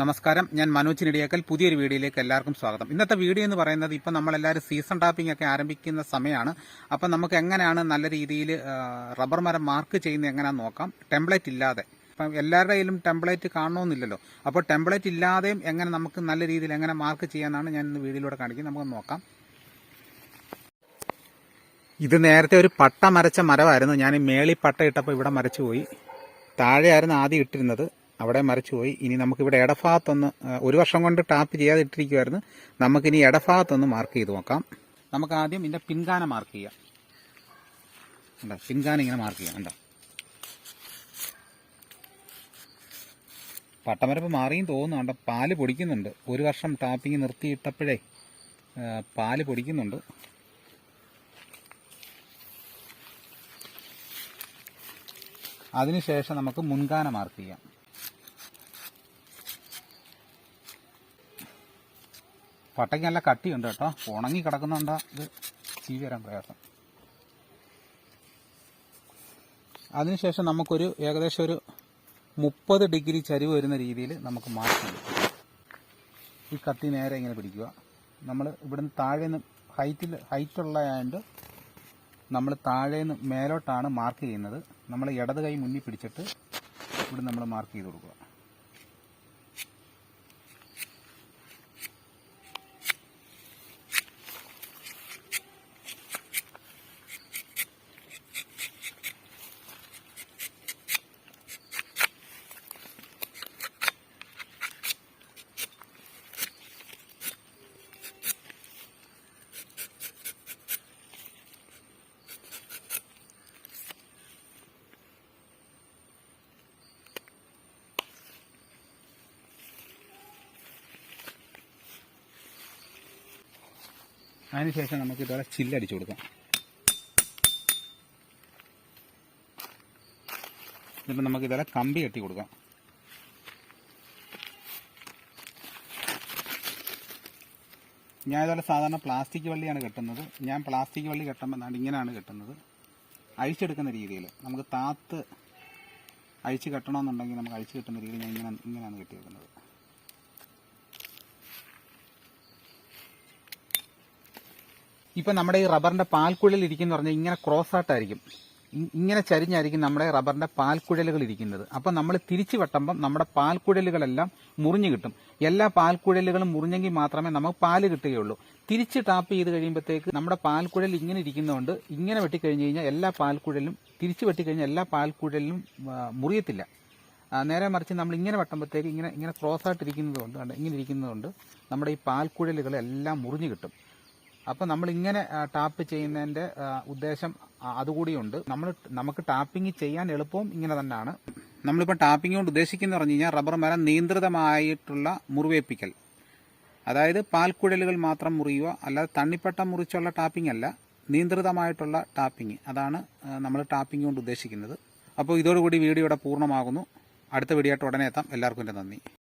നമസ്കാരം. ഞാൻ മനോജ് നെടിയേക്കൽ. പുതിയൊരു വീഡിയോയിലേക്ക് എല്ലാവർക്കും സ്വാഗതം. ഇന്നത്തെ വീഡിയോ എന്ന് പറയുന്നത് ഇപ്പം നമ്മളെല്ലാവരും സീസൺ ടാപ്പിംഗ് ഒക്കെ ആരംഭിക്കുന്ന സമയമാണ്. അപ്പം നമുക്ക് എങ്ങനെയാണ് നല്ല രീതിയിൽ റബ്ബർ മരം മാർക്ക് ചെയ്യുന്നത് എങ്ങനെയാണെന്ന് നോക്കാം. ടെംപ്ലേറ്റ് ഇല്ലാതെ. ഇപ്പം എല്ലാവരുടെ കയ്യിലും ടെംപ്ലേറ്റ് കാണണമെന്നില്ലല്ലോ അപ്പോൾ ടെംപ്ലേറ്റ് ഇല്ലാതെയും എങ്ങനെ നമുക്ക് നല്ല രീതിയിൽ എങ്ങനെ മാർക്ക് ചെയ്യാനാണ് ഞാൻ ഇന്ന് വീഡിയോയിലൂടെ കാണിക്കുന്നത്. നമുക്ക് നോക്കാം. ഇത് നേരത്തെ ഒരു പട്ട മരച്ച മരമായിരുന്നു. ഞാൻ മേളി പട്ട ഇട്ടപ്പോൾ ഇവിടെ മരച്ചു പോയി താഴെയായിരുന്നു ആദ്യം ഇട്ടിരുന്നത്. അവിടെ മറിച്ചുപോയി. ഇനി നമുക്കിവിടെ ഇടഭാഗത്തൊന്ന് ഒരു വർഷം കൊണ്ട് ടാപ്പ് ചെയ്യാതെ ഇട്ടിരിക്കുമായിരുന്നു നമുക്കിനി ഇടഭാഗത്തൊന്ന് മാർക്ക് ചെയ്ത് നോക്കാം. നമുക്ക് ആദ്യം ഇതിന്റെ പിൻകാന മാർക്ക് ചെയ്യാം. കണ്ടോ? പിൻകാന ഇങ്ങനെ മാർക്ക് ചെയ്യാം. കണ്ടോ? പട്ടമരപ്പ് മാറിയും തോന്നുന്നുണ്ട് പാൽ പൊടിക്കുന്നുണ്ട്. ഒരു വർഷം ടാപ്പിങ് നിർത്തിയിട്ടപ്പോഴേ പാൽ പൊടിക്കുന്നുണ്ട്. അതിനുശേഷം നമുക്ക് മുൻഗാന മാർക്ക് ചെയ്യാം. പട്ടയ്ക്ക് നല്ല കട്ടിയുണ്ട് കേട്ടോ. ഉണങ്ങി കിടക്കുന്നുണ്ടോ. ഇത് ചീവി വരാൻ പ്രയാസം. അതിനുശേഷം നമുക്കൊരു ഏകദേശം ഒരു മുപ്പത് ഡിഗ്രി ചരിവ് വരുന്ന രീതിയിൽ നമുക്ക് ചെയ്യാം ഈ കത്തി നേരെ ഇങ്ങനെ പിടിക്കുക. നമ്മൾ ഇവിടുന്ന് താഴെ നിന്ന് ഹൈറ്റിൽ ഹൈറ്റുള്ളതായതുകൊണ്ട് നമ്മൾ താഴെ നിന്ന് മേലോട്ടാണ് മാർക്ക് ചെയ്യുന്നത്. നമ്മൾ ഇടത് കൈ മുന്നിൽ പിടിച്ചിട്ട് ഇവിടെ നമ്മൾ മാർക്ക് ചെയ്ത് കൊടുക്കുക. അതിനുശേഷം നമുക്ക് ഇതുപോലെ ചില്ലടിച്ചു കൊടുക്കാം. ഇതിപ്പോൾ നമുക്ക് ഇതുപോലെ കമ്പി കെട്ടി കൊടുക്കാം. ഞാൻ ഇതുപോലെ സാധാരണ പ്ലാസ്റ്റിക് വള്ളിയാണ് കെട്ടുന്നത്. ഞാൻ പ്ലാസ്റ്റിക് വള്ളി കെട്ടുമ്പോൾ ഇങ്ങനെയാണ് കെട്ടുന്നത്. അഴിച്ചെടുക്കുന്ന രീതിയിൽ നമുക്ക് താത്ത് അഴിച്ച് കെട്ടണമെന്നുണ്ടെങ്കിൽ നമുക്ക് അഴിച്ച് കെട്ടുന്ന രീതിയിൽ ഞാൻ ഇങ്ങനെ ഇങ്ങനെയാണ് കെട്ടി ഇപ്പൊ നമ്മുടെ ഈ റബ്ബറിന്റെ പാൽക്കുഴൽ ഇരിക്കുന്ന പറഞ്ഞാൽ ഇങ്ങനെ ക്രോസ് ആയിട്ടായിരിക്കും ഇങ്ങനെ ചരിഞ്ഞായിരിക്കും നമ്മുടെ റബ്ബറിന്റെ പാൽക്കുഴലുകൾ ഇരിക്കുന്നത്. അപ്പം നമ്മൾ തിരിച്ചു വെട്ടുമ്പം നമ്മുടെ പാൽക്കുഴലുകളെല്ലാം മുറിഞ്ഞു കിട്ടും. എല്ലാ പാൽക്കുഴലുകളും മുറിഞ്ഞെങ്കിൽ മാത്രമേ നമുക്ക് പാൽ കിട്ടുകയുള്ളൂ. തിരിച്ച് ടാപ്പ് ചെയ്ത് കഴിയുമ്പോഴത്തേക്ക് നമ്മുടെ പാൽക്കുഴൽ ഇങ്ങനെ ഇരിക്കുന്നതുകൊണ്ട് ഇങ്ങനെ വെട്ടിക്കഴിഞ്ഞ് കഴിഞ്ഞാൽ എല്ലാ പാൽക്കുഴലും തിരിച്ചു വെട്ടിക്കഴിഞ്ഞാൽ എല്ലാ പാൽക്കുഴലിലും മുറിയത്തില്ല. നേരെ മറിച്ച് നമ്മൾ ഇങ്ങനെ വെട്ടുമ്പോഴത്തേക്ക് ഇങ്ങനെ ഇങ്ങനെ ക്രോസ് ആയിട്ടിരിക്കുന്നതുകൊണ്ട് ഇങ്ങനെ ഇരിക്കുന്നതുകൊണ്ട് നമ്മുടെ ഈ പാൽക്കുഴലുകളെല്ലാം മുറിഞ്ഞു കിട്ടും. അപ്പോൾ നമ്മൾ ഇങ്ങനെ ടാപ്പ് ചെയ്യുന്നതിന്റെ ഉദ്ദേശം അതുകൂടിയുണ്ട്. നമ്മൾ നമുക്ക് ടാപ്പിംഗ് ചെയ്യാൻ എളുപ്പവും ഇങ്ങനെ തന്നെയാണ്. നമ്മളിപ്പോൾ ടാപ്പിംഗ് കൊണ്ട് ഉദ്ദേശിക്കുന്ന പറഞ്ഞു കഴിഞ്ഞാൽ റബ്ബർ മരം നിയന്ത്രിതമായിട്ടുള്ള മുറിവേപ്പിക്കൽ. അതായത് പാൽക്കുഴലുകൾ മാത്രം മുറിയുക അല്ലാതെ തണ്ണിപ്പട്ട മുറിച്ചുള്ള ടാപ്പിംഗ് അല്ല നിയന്ത്രിതമായിട്ടുള്ള ടാപ്പിംഗ്. അതാണ് നമ്മൾ ടാപ്പിംഗ് കൊണ്ട് ഉദ്ദേശിക്കുന്നത്. അപ്പോൾ ഇതോടുകൂടി വീഡിയോ ഇവിടെ പൂർണമാകുന്നു. അടുത്ത വീഡിയോ ആയിട്ട് ഉടനെ എത്താം. എല്ലാവർക്കും എന്റെ നന്ദി.